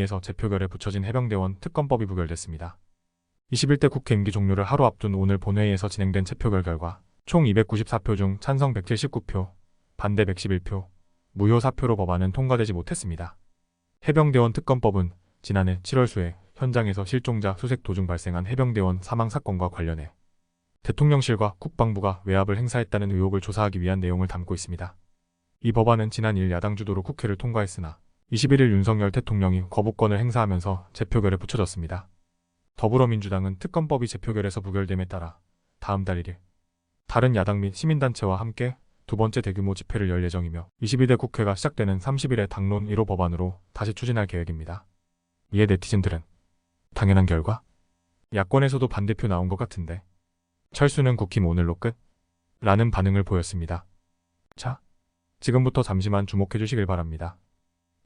에서 재표결에 붙여진 해병대원 특검법이 부결됐습니다. 21대 국회 임기 종료를 하루 앞둔 오늘 본회의에서 진행된 재표결 결과 총 294표 중 찬성 179표, 반대 111표, 무효 4표로 법안은 통과되지 못했습니다. 해병대원 특검법은 지난해 7월 수에 현장에서 실종자 수색 도중 발생한 해병대원 사망 사건과 관련해 대통령실과 국방부가 외압을 행사했다는 의혹을 조사하기 위한 내용을 담고 있습니다. 이 법안은 지난 1 야당 주도로 국회를 통과했으나 21일 윤석열 대통령이 거부권을 행사하면서 재표결에 붙여졌습니다. 더불어민주당은 특검법이 재표결에서 부결됨에 따라 다음 달 1일 다른 야당 및 시민단체와 함께 두 번째 대규모 집회를 열 예정이며 22대 국회가 시작되는 30일에 당론 1호 법안으로 다시 추진할 계획입니다. 이에 네티즌들은 당연한 결과? 야권에서도 반대표 나온 것 같은데 철수는 국힘 오늘로 끝? 라는 반응을 보였습니다. 자, 지금부터 잠시만 주목해 주시길 바랍니다.